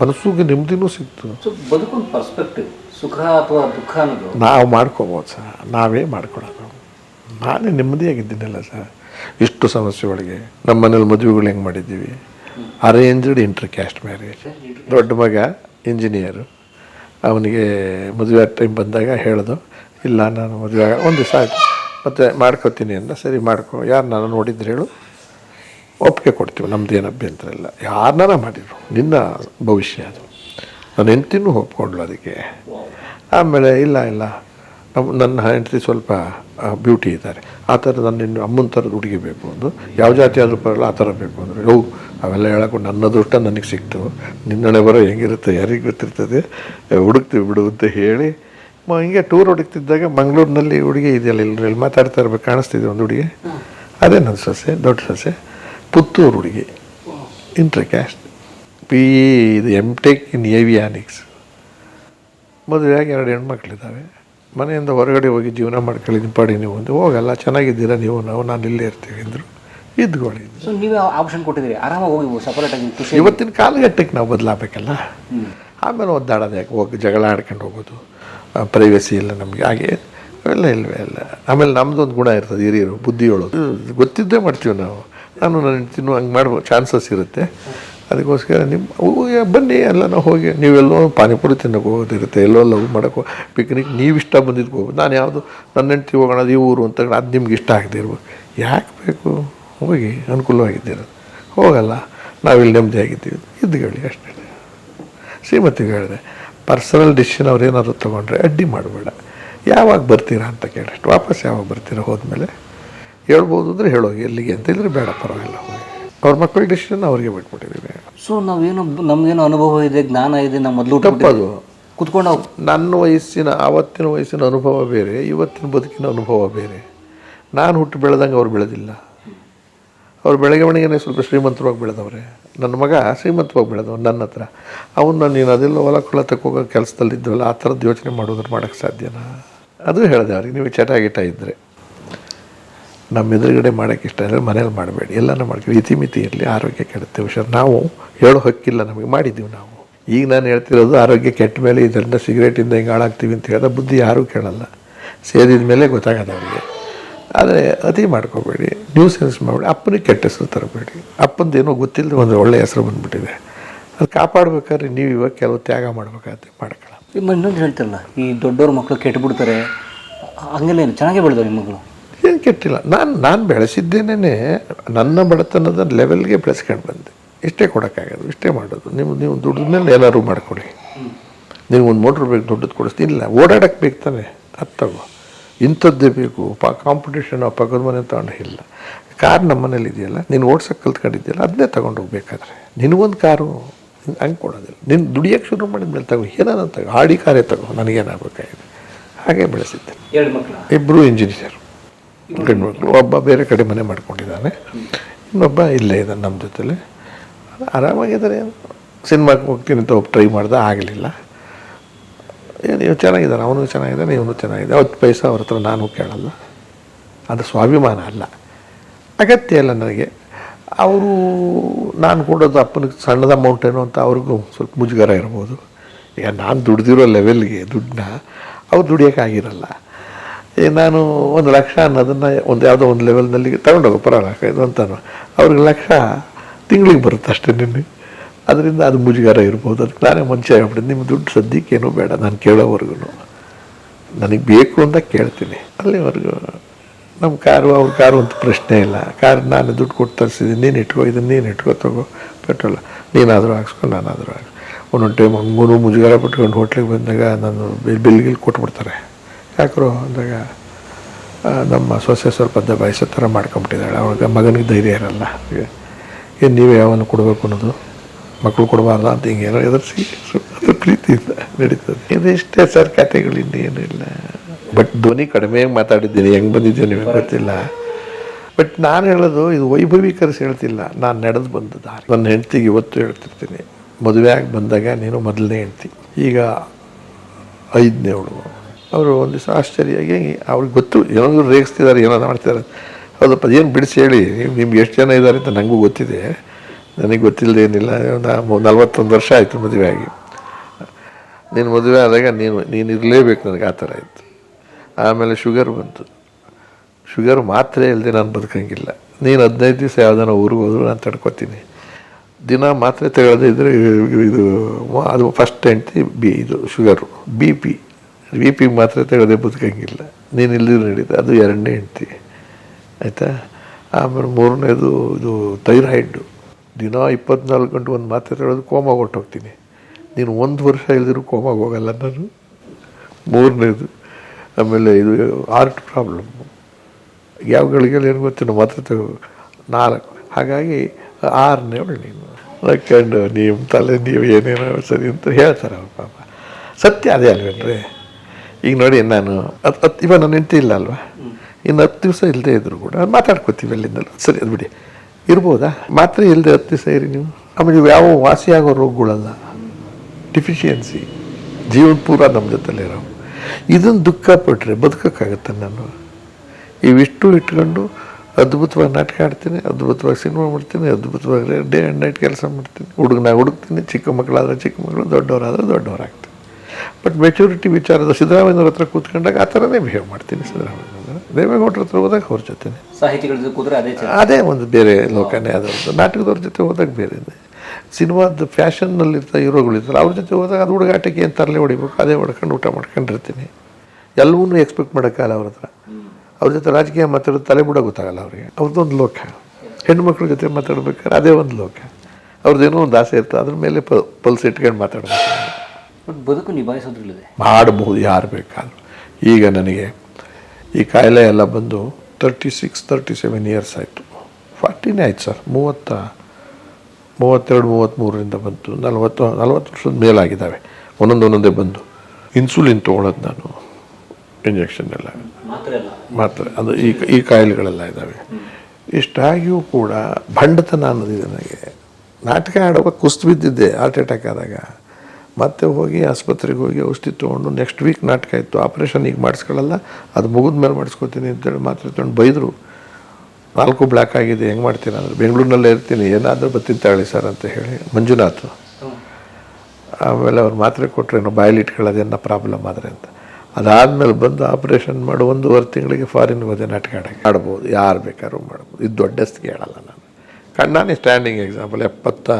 ಮನಸ್ಸಿಗೆ ನೆಮ್ಮದಿನೂ ಸಿಕ್ತು. ಸೊ ಬದುಕೊಂದು ಪರ್ಸ್ಪೆಕ್ಟಿವ್ ಸುಖ ಅಥವಾ ದುಃಖ ಅನ್ನೋದು. ನಾವು ಮಾಡ್ಕೋಬೋದು ಸರ್ ನಾವೇ ಮಾಡ್ಕೊಡೋದು ನಾನೇ ನೆಮ್ಮದಿಯಾಗಿದ್ದೀನಲ್ಲ ಸರ್. ಇಷ್ಟು ಸಮಸ್ಯೆ ಒಳಗೆ ನಮ್ಮ ಮನೇಲಿ ಮದುವೆಗಳು ಹೆಂಗೆ ಮಾಡಿದ್ದೀವಿ? ಅರೇಂಜ್ಡ್ ಇಂಟರ್ ಕ್ಯಾಸ್ಟ್ ಮ್ಯಾರೇಜ್ ದೊಡ್ಡ ಮಗ ಇಂಜಿನಿಯರು ಅವನಿಗೆ ಮದುವೆ ಟೈಮ್ ಬಂದಾಗ ಹೇಳ್ದು ಇಲ್ಲ ನಾನು ಮದುವೆ ಆಗ ಒಂದು ದಿವಸ ಆಯಿತು. ಮತ್ತು ಮಾಡ್ಕೋತೀನಿ ಅಂತ ಸರಿ ಮಾಡ್ಕೊ. ಯಾರು ನಾನು ನೋಡಿದ್ರೆ ಹೇಳು. ಒಪ್ಪಿಗೆ ಕೊಡ್ತೀವಿ, ನಮ್ದು ಏನು ಅಭ್ಯಂತರ ಇಲ್ಲ. ಯಾರನ್ನ ಮಾಡಿದ್ರು, ನಿನ್ನ ಭವಿಷ್ಯ ಅದು. ನನ್ನ ಹೆಂಡ್ತಿನೂ ಒಪ್ಕೊಂಡ್ಲು ಅದಕ್ಕೆ. ಆಮೇಲೆ ಇಲ್ಲ ಇಲ್ಲ. ನಮ್ಮ ನನ್ನ ಹೆಂಡತಿ ಸ್ವಲ್ಪ ಬ್ಯೂಟಿ ಇದ್ದಾರೆ. ಆ ಥರ ನನ್ನ ಇನ್ನು ಅಮ್ಮನ ಥರದ ಹುಡುಗಿ ಬೇಕು ಅಂದು ಯಾವ ಜಾತಿ ಆದರೂ ಪರಲ್ಲ ಆ ಥರ ಬೇಕು ಅಂದರೆ. ಓ ಅವೆಲ್ಲ ಹೇಳಕ್ಕೂ ನನ್ನ ಅದೃಷ್ಟ ನನಗೆ ಸಿಕ್ತು. ನಿನ್ನಣೆ ಬರೋ ಹೆಂಗಿರುತ್ತೆ, ಯಾರಿಗೆ ಗೊತ್ತಿರ್ತದೆ? ಹುಡುಕ್ತೀವಿ ಬಿಡು ಅಂತ ಹೇಳಿ, ಮ, ಹಿಂಗೆ ಟೂರ್ ಹುಡುಕ್ತಿದ್ದಾಗ ಮಂಗಳೂರಿನಲ್ಲಿ ಹುಡುಗಿ ಇದೆಯಲ್ಲ ಇಲ್ಲಿ ಮಾತಾಡ್ತಾ ಇರ್ಬೇಕು, ಕಾಣಿಸ್ತಿದೆ ಒಂದು ಹುಡುಗಿ. ಅದೇ ನನ್ನ ಸೊಸೆ, ದೊಡ್ಡ ಸೊಸೆ. ಪುತ್ತೂರು ಹುಡುಗಿ ಇಂಟರ್ ಕ್ಯಾಸ್ಟ್ ಪಿ ಇದು ಎಂ ಟೆಕ್ ಇನ್ ಏವಿಯಾನಿಕ್ಸ್ ಮದುವೆಯಾಗಿ ಎರಡು ಹೆಣ್ಮಕ್ಳಿದ್ದಾವೆ. ಮನೆಯಿಂದ ಹೊರಗಡೆ ಹೋಗಿ ಜೀವನ ಮಾಡ್ಕೊಳ್ಳಿ ಪಾಡಿ ನೀವು ಒಂದು ಹೋಗಲ್ಲ ಚೆನ್ನಾಗಿದ್ದೀರಾ ನೀವು? ನಾವು ನಾನು ಇಲ್ಲೇ ಇರ್ತೀವಿ ಅಂದರು. ಇದ್ಕೊಳ್ಳಿ. ನೀವೇ ಆಪ್ಷನ್ ಕೊಟ್ಟಿದ್ದೀರಿ. ಆರಾಮಾಗಿ ಹೋಗಿ ಸಪರೇಟ್ ಆಗಿ ಖುಷಿ ಇವತ್ತಿನ ಕಾಲಘಟ್ಟಕ್ಕೆ ನಾವು ಬದಲಾಗಬೇಕಲ್ಲ? ಆಮೇಲೆ ಒದ್ದಾಡೋದು ಯಾಕೆ? ಹೋಗಿ ಜಗಳ ಆಡ್ಕೊಂಡು ಹೋಗೋದು ಪ್ರೈವಸಿ ಇಲ್ಲ ನಮಗೆ. ಹಾಗೆ ಅವೆಲ್ಲ ಇಲ್ಲವೇ ಇಲ್ಲ ಆಮೇಲೆ ನಮ್ಮದೊಂದು ಗುಣ ಇರ್ತದೆ ಹಿರಿಯರು ಬುದ್ಧಿ ಹೇಳೋದು ಗೊತ್ತಿದ್ದೇ ಮಾಡ್ತೀವಿ ನಾವು. ನಾನು ನನ್ನ ತಿನ್ನು ಹಂಗೆ ಮಾಡ್ಬೋದು ಚಾನ್ಸಸ್ ಇರುತ್ತೆ. ಅದಕ್ಕೋಸ್ಕರ ನಿಮ್ಮ ಬನ್ನಿ, ಎಲ್ಲ ನಾವು ಹೋಗಿ, ನೀವೆಲ್ಲೋ ಪಾನಿಪುರಿ ತಿನ್ನೋಕೆ ಹೋಗೋದಿರುತ್ತೆ, ಎಲ್ಲೋ ಲವ್ ಮಾಡೋಕೆ ಪಿಕ್ನಿಕ್ ನೀವು ಇಷ್ಟ ಬಂದಿದ್ದು ಹೋಗೋದು ನಾನು ಯಾವುದು ನನ್ನ ಹೆಂಡ್ತಿ ಹೋಗೋಣ, ಅದು ಈ ಊರು ಅಂತ ಅದು ನಿಮ್ಗೆ ಇಷ್ಟ ಆಗದೆ ಇರ್ಬೇಕು ಯಾಕೆ ಬೇಕು? ಹೋಗಿ, ಅನುಕೂಲವಾಗಿದ್ದೀರ. ಹೋಗಲ್ಲ, ನಾವಿಲ್ಲಿ ನೆಮ್ಮದಿ ಆಗಿದ್ದೀವಿ. ಹೇಳಿ ಅಷ್ಟೇ. ಶ್ರೀಮತಿಗೆ ಹೇಳಿದೆ ಪರ್ಸನಲ್ ಡಿಸಿಷನ್ ಅವ್ರು ಏನಾದರೂ ತೊಗೊಂಡ್ರೆ ಅಡ್ಡಿ ಮಾಡಬೇಡ. ಯಾವಾಗ ಬರ್ತೀರಾ ಅಂತ ಕೇಳಷ್ಟು ವಾಪಸ್ ಯಾವಾಗ ಬರ್ತೀರಾ ಹೋದ್ಮೇಲೆ? ಹೇಳ್ಬೋದು ಅಂದರೆ ಹೇಳೋ ಎಲ್ಲಿಗೆ ಅಂತ ಹೇಳಿದ್ರೆ ಬೇಡ ಪರವಾಗಿಲ್ಲ. ಹೋಗಿ ಅವ್ರ ಮಕ್ಕಳ ಡಿಸಿಷನ್ ಅವ್ರಿಗೆ ಬಿಟ್ಬಿಟ್ಟಿದ್ದೀವಿ ಸೊ ನಾವೇನೋ ನಮಗೇನೋ ಅನುಭವ ಇದೆ ಜ್ಞಾನ ಇದೆ ನಮ್ಮ ಮೊದಲು ತಪ್ಪದು. ಕುತ್ಕೊಂಡು ನನ್ನ ವಯಸ್ಸಿನ ಆವತ್ತಿನ ವಯಸ್ಸಿನ ಅನುಭವ ಬೇರೆ ಇವತ್ತಿನ ಬದುಕಿನ ಅನುಭವ ಬೇರೆ. ನಾನು ಹುಟ್ಟು ಬೆಳೆದಂಗೆ ಅವ್ರು ಬೆಳೆದಿಲ್ಲ. ಅವ್ರು ಬೆಳವಣಿಗೆನೇ ಸ್ವಲ್ಪ ಶ್ರೀಮಂತವಾಗಿ ಬೆಳೆದವ್ರೆ. ನನ್ನ ಮಗ ಶ್ರೀಮಂತವಾಗಿ ಬೆಳೆದವ ನನ್ನ ಹತ್ರ. ಅವನ್ನ ನೀನು ಅದೆಲ್ಲ ಹೊಲ ಕೊಳ ತಕ್ಕೋಗೋ ಕೆಲಸದಲ್ಲಿದ್ದವಲ್ಲ ಆ ಥರದ್ದು ಯೋಚನೆ ಮಾಡೋದ್ರ ಮಾಡೋಕ್ಕೆ ಸಾಧ್ಯನಾ? ಅದು ಹೇಳಿದೆ ಅವ್ರಿಗೆ ನೀವು ಚಟ ಗಿಟ ಇದ್ದರೆ ನಮ್ಮ ಎದುರುಗಡೆ ಮಾಡೋಕ್ಕೆ ಇಷ್ಟ ಅಂದರೆ ಮನೇಲಿ ಮಾಡಬೇಡಿ. ಎಲ್ಲನೂ ಮಾಡ್ಕೊಳ್ಳಿ ಇತಿಮಿತಿ ಇರಲಿ, ಆರೋಗ್ಯ ಕೆಡುತ್ತೆ ಹುಷಾರು. ನಾವು ಹೇಳೋ ಹಕ್ಕಿಲ್ಲ ನಮಗೆ, ಮಾಡಿದ್ದೀವಿ ನಾವು. ಈಗ ನಾನು ಹೇಳ್ತಿರೋದು ಆರೋಗ್ಯ ಕೆಟ್ಟ ಮೇಲೆ ಇದರಿಂದ ಸಿಗರೇಟಿಂದ ಹಿಂಗೆ ಹಾಳಾಗ್ತೀವಿ ಅಂತ ಹೇಳಿದ್ರೆ ಬುದ್ಧಿ ಯಾರೂ ಕೇಳಲ್ಲ. ಸೇದಿದ ಮೇಲೆ ಗೊತ್ತಾಗೋದು ಅವರಿಗೆ. ಆದರೆ ಅತಿ ಮಾಡ್ಕೋಬೇಡಿ. ನ್ಯೂಸ್ ಸೆನ್ಸ್ ಮಾಡಬೇಡಿ ಅಪ್ಪನಿಗೆ ಕೆಟ್ಟ ಹೆಸರು ತರಬೇಡಿ. ಅಪ್ಪಂದೇನೋ ಗೊತ್ತಿಲ್ಲದೆ ಒಂದು ಒಳ್ಳೆಯ ಹೆಸರು ಬಂದುಬಿಟ್ಟಿದೆ. ಅದು ಕಾಪಾಡ್ಬೇಕಾದ್ರೆ ನೀವು ಇವಾಗ ಕೆಲವು ತ್ಯಾಗ ಮಾಡ್ಬೇಕಾಗತ್ತೆ ಮಾಡ್ಕೊಳ್ಳ. ಇನ್ನೊಂದು ಹೇಳ್ತಿರಲ್ಲ ಈ ದೊಡ್ಡವ್ರ ಮಕ್ಕಳು ಕೆಟ್ಟು ಬಿಡ್ತಾರೆ ಹಂಗೆಲ್ಲ ಏನು, ಚೆನ್ನಾಗೇ ಬೆಳೆದವು ನಿಮ್ಮ ಮಗಳು ಏನು ಕೆಟ್ಟಿಲ್ಲ. ನಾನು ನಾನು ಬೆಳೆಸಿದ್ದೇನೆ ನನ್ನ ಬಡತನದ ಲೆವೆಲ್ಗೆ ಬೆಳೆಸ್ಕೊಂಡು ಬಂದೆ. ಇಷ್ಟೇ ಕೊಡೋಕ್ಕಾಗೋದು ಇಷ್ಟೇ ಮಾಡೋದು. ನೀವು ನೀವು ದುಡ್ಡು ಮೇಲೆ ಎಲ್ಲರೂ ಮಾಡ್ಕೊಳ್ಳಿ. ನೀವು ಒಂದು ಮೋಟ್ರ್ ಬೇಕು ದುಡ್ಡದು ಕೊಡಿಸ್ತೀನಿ. ಇಲ್ಲ ಓಡಾಡಕ್ಕೆ ಬೇಕು ತಾನೆ. ಅದು ತಗೋ. ಇಂಥದ್ದೇ ಬೇಕು. ಪಾ ಕಾಂಪಿಟೇಷನ್ ಪಕ್ಕದ ಮನೆ ತಗೊಂಡು ಇಲ್ಲ. ಕಾರ್ ನಮ್ಮ ಮನೇಲಿ ಇದೆಯಲ್ಲ ನೀನು ಓಡ್ಸೋಕೆ ಕಲ್ತ್ಕೊಂಡಿದ್ಯಲ್ಲ ಅದನ್ನೇ ತಗೊಂಡು ಹೋಗ್ಬೇಕಾದ್ರೆ. ನಿನಗೊಂದು ಕಾರು ಹಂಗೆ ಕೊಡೋದಿಲ್ಲ. ನೀನು ದುಡಿಯೋಕ್ಕೆ ಶುರು ಮಾಡಿದ ಮೇಲೆ ತಗೋ. ಏನಾದ್ರು ತಗೋ. ಹಾಡಿ ಕಾರೇ ತಗೋ. ನನಗೇನಾಗಬೇಕಾಗಿದೆ. ಹಾಗೆ ಬೆಳೆಸಿದ್ದೆ. ಇಬ್ಬರು ಇಂಜಿನಿಯರ್ ಗಂಡ್ಮಕ್ಳು ಒಬ್ಬ ಬೇರೆ ಕಡೆ ಮನೆ ಮಾಡ್ಕೊಂಡಿದ್ದಾನೆ. ಇನ್ನೊಬ್ಬ ಇಲ್ಲೇ ಇದ್ದಾನೆ ನಮ್ಮ ಜೊತೆಲಿ. ಆರಾಮಾಗಿದ್ದಾರೆ ಸಿನಿಮಾಕ್ಕೆ ಹೋಗ್ತೀನಿ ಅಂತ ಒಬ್ಬ ಟ್ರೈ ಮಾಡ್ದೆ, ಆಗಲಿಲ್ಲ. ಏನು ಇವ್ ಚೆನ್ನಾಗಿದ್ದಾನೆ, ಅವನು ಚೆನ್ನಾಗಿದ್ದಾನೆ, ಇವನು ಚೆನ್ನಾಗಿದೆ ಹತ್ತು ಪೈಸಾ ಅವ್ರ ಹತ್ರ ನಾನು ಕೇಳಲ್ಲ. ಅದು ಸ್ವಾಭಿಮಾನ ಅಲ್ಲ. ಅಗತ್ಯ ಇಲ್ಲ ನನಗೆ. ಅವರು, ನಾನು ಕೊಡೋದು ಅಪ್ಪನಿಗೆ ಸಣ್ಣದ ಅಮೌಂಟ್ ಅಂತ ಅವ್ರಿಗೂ ಸ್ವಲ್ಪ ಮುಜುಗರ ಇರ್ಬೋದು. ಈಗ ನಾನು ದುಡ್ದಿರೋ ಲೆವೆಲ್ಗೆ ದುಡ್ಡನ್ನ ಅವ್ರು ದುಡಿಯೋಕ್ಕಾಗಿರಲ್ಲ ಈಗ ನಾನು ಒಂದು ಲಕ್ಷ ಅನ್ನೋದನ್ನು ಒಂದು ಯಾವುದೋ ಒಂದು ಲೆವೆಲ್ನಲ್ಲಿ ತಗೊಂಡೋಗೋ, ಪರವಾಗಿಲ್ಲ, ಇದು ಅಂತಾನು. ಅವ್ರಿಗೆ ಲಕ್ಷ ತಿಂಗಳಿಗೆ ಬರುತ್ತೆ ಅಷ್ಟೇ ನಿನ್ನೆ. ಅದರಿಂದ ಅದು ಮುಜುಗಾರ ಇರ್ಬೋದು. ಅದಕ್ಕೆ ನಾನೇ ಮುಂಚೆ ಹೇಳ್ಬಿಟ್ಟು ನಿಮ್ಮ ದುಡ್ಡು ಸದ್ಯಕ್ಕೇನೂ ಬೇಡ, ನಾನು ಕೇಳೋವರೆಗೂ ನನಗೆ ಬೇಕು ಅಂತ ಕೇಳ್ತೀನಿ. ಅಲ್ಲಿವರೆಗೂ ನಮ್ಮ ಕಾರು, ಅವ್ರ ಕಾರು ಅಂತ ಪ್ರಶ್ನೆ ಇಲ್ಲ. ಕಾರ್ ನಾನು ದುಡ್ಡು ಕೊಟ್ಟು ತರಿಸಿದ್ದೀನಿ. ನೀನು ಇಟ್ಕೋ ಇದನ್ನು ನೀನು ಇಟ್ಕೋ, ತಗೋ. ಪೆಟ್ರೋಲ್. ನೀನಾದರೂ ಹಾಕ್ಸ್ಕೊಂಡು ನಾನಾದರೂ ಹಾಕ್ಸ್ ಒಂದೊಂದು ಟೈಮ್ ಹಂಗೂ ಮುಜುಗಾರ ಪಟ್ಕೊಂಡು ಹೋಟ್ಲಿಗೆ ಬಂದಾಗ ನಾನು ಬಿಲ್ ಬಿಲ್ ಗಿಲ್ ಕೊಟ್ಬಿಡ್ತಾರೆ. ಯಾಕರೋ ಅಂದಾಗ ನಮ್ಮ ಸೊಸೆ ಸ್ವಲ್ಪ ದಬಾಯಿಸೋ ಥರ ಮಾಡ್ಕೊಂಬಿಟ್ಟಿದ್ದಾಳೆ. ಅವಾಗ ಮಗನಿಗೆ ಧೈರ್ಯ ಇರಲ್ಲ. ಏನು ನೀವೇ ಯಾವನ್ನು ಕೊಡಬೇಕು ಅನ್ನೋದು? ಮಕ್ಕಳು ಕೊಡಬಾರ್ದ ಅಂತ ಏನೋ ಎದುರಿಸಿ ಅದು ಪ್ರೀತಿಯಿಂದ ನಡೀತದೆ. ಇದಿಷ್ಟೇ ಸರ್ ಕತೆಗಳು ಇನ್ನೇನು ಇಲ್ಲ. ಬಟ್ ಧ್ವನಿ ಕಡಿಮೆ ಮಾತಾಡಿದ್ದೀನಿ. ಹೆಂಗೆ ಬಂದಿದ್ದೀನಿ ನಿಮಗೆ ಗೊತ್ತಿಲ್ಲ. ಬಟ್ ನಾನು ಹೇಳೋದು, ಇದು ವೈಭವೀಕರಿಸಿ ಹೇಳ್ತಿಲ್ಲ. ನಾನು ನಡೆದು ಬಂದ ದಾರಿ. ನನ್ನ ಹೆಂಡ್ತಿಗೆ ಇವತ್ತು ಹೇಳ್ತಿರ್ತೀನಿ. ಮದುವೆ ಆಗಿ ಬಂದಾಗ ನೀನು ಮೊದಲನೇ ಹೆಂಡ್ತಿ. ಈಗ ಐದನೇ ಹುಡುಗ ಅವರು ಒಂದು ದಿವಸ ಆಶ್ಚರ್ಯವಾಗಿ ಅವ್ರಿಗೆ ಗೊತ್ತು, ಏನಾದರೂ ರೇಗಿಸ್ತಿದ್ದಾರೆ, ಏನಾದ್ರು ಮಾಡ್ತಿದ್ದಾರೆ. ಹೌದಪ್ಪ, ಏನು ಬಿಡಿಸಿ ಹೇಳಿ ನಿಮ್ಗೆ ಎಷ್ಟು ಜನ ಇದ್ದಾರೆ ಅಂತ ನನಗೂ ಗೊತ್ತಿದೆ. ನನಗೆ ಗೊತ್ತಿಲ್ಲದೆ ಏನಿಲ್ಲ, ಒಂದು ನಲ್ವತ್ತೊಂದು ವರ್ಷ ಆಯಿತು ಮದುವೆ ಆಗಿ. ನೀನು ಮದುವೆ ಆದಾಗ ನೀನು ನೀನು ಇರಲೇಬೇಕು ನನಗೆ ಆ ಥರ ಇತ್ತು. ಆಮೇಲೆ ಶುಗರ್ ಬಂತು. ಶುಗರ್ ಮಾತ್ರೆ ಇಲ್ಲದೆ ನಾನು ಬದುಕಂಗಿಲ್ಲ. ನೀನು ಹದಿನೈದು ದಿವಸ ಯಾವ್ದಾನ ಊರಿಗೆ ಹೋದ್ರು ನಾನು ತಡ್ಕೊತೀನಿ. ದಿನ ಮಾತ್ರೆ ತಗೊಳ್ಳದೆ ಇದ್ದರೆ ಇದು ಅದು ಫಸ್ಟ್ ಹೆಂಡ್ತಿ ಬಿ, ಇದು sugar, B P. B P ಮಾತ್ರ ತಗೊಳ್ಳದೆ ಬದುಕಂಗಿಲ್ಲ. ನೀನು ಇಲ್ಲದಿರೋ ನಡೀತ, ಅದು ಎರಡನೇ ಹೆಂಡ್ತಿ. ಆಯಿತಾ? ಆಮೇಲೆ ಮೂರನೇದು ಇದು ಥೈರಾಯ್ಡು ದಿನ ಇಪ್ಪತ್ನಾಲ್ಕು ಗಂಟೆ ಒಂದು ಮಾತ್ರೆ ತಗೊಳ್ಳೋದು ಕೋಮಾಗ ಹೊಟ್ಟೋಗ್ತೀನಿ ನೀನು ಒಂದು ವರ್ಷ ಇಲ್ದಿರೂ ಕೋಮಾಗ ಹೋಗಲ್ಲ ನಾನು. ಮೂರನೇದು. ಆಮೇಲೆ ಇದು ಹಾರ್ಟ್ ಪ್ರಾಬ್ಲಮ್ ಯಾವ ಗಳಿಗೆಲ್ಲ ಏನು ಗೊತ್ತಿನ ಮಾತ್ರ ತಗೋ ನಾಲ್ಕು. ಹಾಗಾಗಿ ಆರನೇ ಅವಳು ನೀನು. ಲಕ್ಕಂಡು ನೀವು ತಲೆ, ನೀವು ಏನೇನೋ ಸರಿ ಅಂತ ಹೇಳ್ತಾರೆ ಅವ್ರ ಪಾಪ. ಸತ್ಯ ಅದೇ ಅಲ್ವೇನ್ರಿ? ಈಗ ನೋಡಿ ನಾನು ಹತ್ತು ಹತ್ತು ಇವಾಗ ನನ್ನ ಹೆಂಡತಿ ಇಲ್ಲ ಅಲ್ವಾ? ಇನ್ನು ಹತ್ತು ದಿವಸ ಇಲ್ಲದೆ ಇದ್ರು ಕೂಡ ಮಾತಾಡ್ಕೋತೀವಿ ಅಲ್ಲಿಂದಲೂ. ಸರಿ, ಅದು ಬಿಡಿ. ಇರ್ಬೋದಾ? ಮಾತ್ರೆ ಇಲ್ಲದೆ ಹತ್ತು ದಿವಸ ಇರಿ ನೀವು. ಆಮೇಲೆ ಯಾವ ವಾಸಿಯಾಗೋ ರೋಗಗಳಲ್ಲ. ಡಿಫಿಷಿಯನ್ಸಿ ಜೀವನ ಪೂರ ನಮ್ಮ ಜೊತೆಲಿರೋ ಇದನ್ನು ದುಃಖ ಪಟ್ಟರೆ ಬದುಕೋಕ್ಕಾಗತ್ತೆ ನಾನು? ಇವಿಷ್ಟು ಇಟ್ಕೊಂಡು ಅದ್ಭುತವಾಗಿ ನಾಟಕ ಆಡ್ತೀನಿ, ಅದ್ಭುತವಾಗಿ ಸಿನಿಮಾ ಮಾಡ್ತೀನಿ, ಅದ್ಭುತವಾಗಿ ಡೇ ಆ್ಯಂಡ್ ನೈಟ್ ಕೆಲಸ ಮಾಡ್ತೀನಿ. ಹುಡುಗನಾಗ ಹುಡುಕ್ತೀನಿ, ಚಿಕ್ಕ ಮಕ್ಕಳಾದ್ರೆ ಚಿಕ್ಕ ಮಕ್ಕಳು ದೊಡ್ಡವರಾದ್ರೆ ದೊಡ್ಡವರಾಗ್ತೀನಿ. ಬಟ್ ಮೆಚುರಿಟಿ ವಿಚಾರದ ಸಿದ್ದರಾಮಯ್ಯವ್ರ ಹತ್ರ ಕೂತ್ಕೊಂಡಾಗ ಆ ಥರನೇ ಬಿಹೇವ್ ಮಾಡ್ತೀನಿ ಸಿದ್ದರಾಮಯ್ಯ ದೇವೇಗೌಡರ ಹತ್ರ ಹೋದಾಗ ಅವ್ರ ಜೊತೆನೆ. ಸಾಹಿತಿಗಳ ಕೂತ್ರೆ ಅದೇ ಅದೇ ಒಂದು ಬೇರೆ ಲೋಕನೇ ಅದರದ್ದು ನಾಟಕದವ್ರ ಜೊತೆ ಹೋದಾಗ ಬೇರೆನೆ ಸಿನಿಮಾದ ಫ್ಯಾಷನ್ನಲ್ಲಿರ್ತ ಹೀರೋಗಳಿರ್ತಾರೆ ಅವ್ರ ಜೊತೆ ಹೋದಾಗ ಅದು ಹುಡುಗಾಟಕ್ಕೆ ಏನು ತರಲೆ ಹೊಡಿಬೇಕು? ಅದೇ ಹೊಡ್ಕೊಂಡು ಊಟ ಮಾಡ್ಕೊಂಡಿರ್ತೀನಿ. ಎಲ್ಲವನ್ನೂ ಎಕ್ಸ್ಪೆಕ್ಟ್ ಮಾಡೋಕ್ಕಾಗಲ್ಲ ಅವ್ರ ಹತ್ರ. ಅವ್ರ ಜೊತೆ ರಾಜಕೀಯ ಮಾತಾಡೋದು ತಲೆ ಬಿಡೋ ಗೊತ್ತಾಗಲ್ಲ ಅವ್ರಿಗೆ. ಅವ್ರದ್ದೊಂದು ಲೋಕ. ಹೆಣ್ಮಕ್ಳ ಜೊತೆ ಮಾತಾಡ್ಬೇಕಾದ್ರೆ ಅದೇ ಒಂದು ಲೋಕ. ಅವ್ರದ್ದೇನೋ ಒಂದು ಆಸೆ ಇರ್ತದೆ. ಅದ್ರ ಮೇಲೆ ಪಲ್ಸ್ ಇಟ್ಕೊಂಡು ಮಾತಾಡ್ಬೇಕು. ಬಟ್ ಬದುಕು ನಿಭಾಯಿಸೋದ್ರಲ್ಲಿದೆ. ಮಾಡಬಹುದು ಯಾರು ಬೇಕಾದ್ರು. ಈಗ ನನಗೆ ಈ ಕಾಯಿಲೆ ಎಲ್ಲ ಬಂದು thirty six thirty seven years ಆಯಿತು. ಫಾರ್ಟಿನೇ ಆಯ್ತು ಸರ್ ಮೂವತ್ತ ಮೂವತ್ತೆರಡು ಮೂವತ್ತ್ಮೂರರಿಂದ ಬಂತು. ನಲ್ವತ್ತು ನಲ್ವತ್ತು ವರ್ಷದ ಮೇಲಾಗಿದ್ದಾವೆ. ಒಂದೊಂದು ಒಂದೊಂದೇ ಬಂದು. ಇನ್ಸುಲಿನ್ ತೊಗೊಳೋದು ನಾನು ಇಂಜೆಕ್ಷನ್ ಎಲ್ಲ. ಮಾತ್ರ ಅದು ಈ ಈ ಕಾಯಿಲೆಗಳೆಲ್ಲ ಇದ್ದಾವೆ. ಇಷ್ಟಾಗಿಯೂ ಕೂಡ ಭಂಡತನ ಅನ್ನೋದಿದೆ ನನಗೆ. ನಾಟಕ ಆಡುವಾಗ ಕುಸ್ತು ಬಿದ್ದಿದ್ದೆ ಹಾರ್ಟ್ ಅಟ್ಯಾಕ್ ಆದಾಗ. ಮತ್ತೆ ಹೋಗಿ ಆಸ್ಪತ್ರೆಗೆ ಹೋಗಿ ಔಷಧಿ ತೊಗೊಂಡು ನೆಕ್ಸ್ಟ್ ವೀಕ್ ನಾಟಕ ಇತ್ತು. ಆಪ್ರೇಷನ್ ಈಗ ಮಾಡಿಸ್ಕೊಳ್ಳಲ್ಲ. ಅದು ಮುಗಿದ ಮೇಲೆ ಮಾಡಿಸ್ಕೊತೀನಿ ಅಂತೇಳಿ ಮಾತ್ರೆ ತೊಗೊಂಡು ಬೈದರು. ನಾಲ್ಕು ಬ್ಲ್ಯಾಕ್ ಆಗಿದೆ, ಹೆಂಗೆ ಮಾಡ್ತೀನಿ ಅಂದರೆ ಬೆಂಗಳೂರಿನಲ್ಲೇ ಇರ್ತೀನಿ. ಏನಾದರೂ ಬತ್ತಿನ ತಾಳಿ ಸರ್ ಅಂತ ಹೇಳಿ ಮಂಜುನಾಥ್. ಆಮೇಲೆ ಅವ್ರು ಮಾತ್ರೆ ಕೊಟ್ಟರೇನೋ ಬಾಯಲ್ಲಿ ಇಟ್ಕೊಳ್ಳೋದೇನೋ ಪ್ರಾಬ್ಲಮ್ ಆದರೆ ಅಂತ. ಅದಾದಮೇಲೆ ಬಂದು ಆಪ್ರೇಷನ್ ಮಾಡಿ ಒಂದೂವರೆ ತಿಂಗಳಿಗೆ ಫಾರಿನ್ ಹೋದೆ ನಾಟಕ ಆಡೋಕ್ಕೆ. ಆಡ್ಬೋದು, ಯಾರು ಬೇಕಾದ್ರೂ ಮಾಡ್ಬೋದು. ಇದು ದೊಡ್ಡಸ್ತಿಗೆ ಹೇಳಲ್ಲ ನಾನು. ಕಣ್ಣಾನೆ ಸ್ಟ್ಯಾಂಡಿಂಗ್ ಎಕ್ಸಾಂಪಲ್ ಎಪ್ಪತ್ತ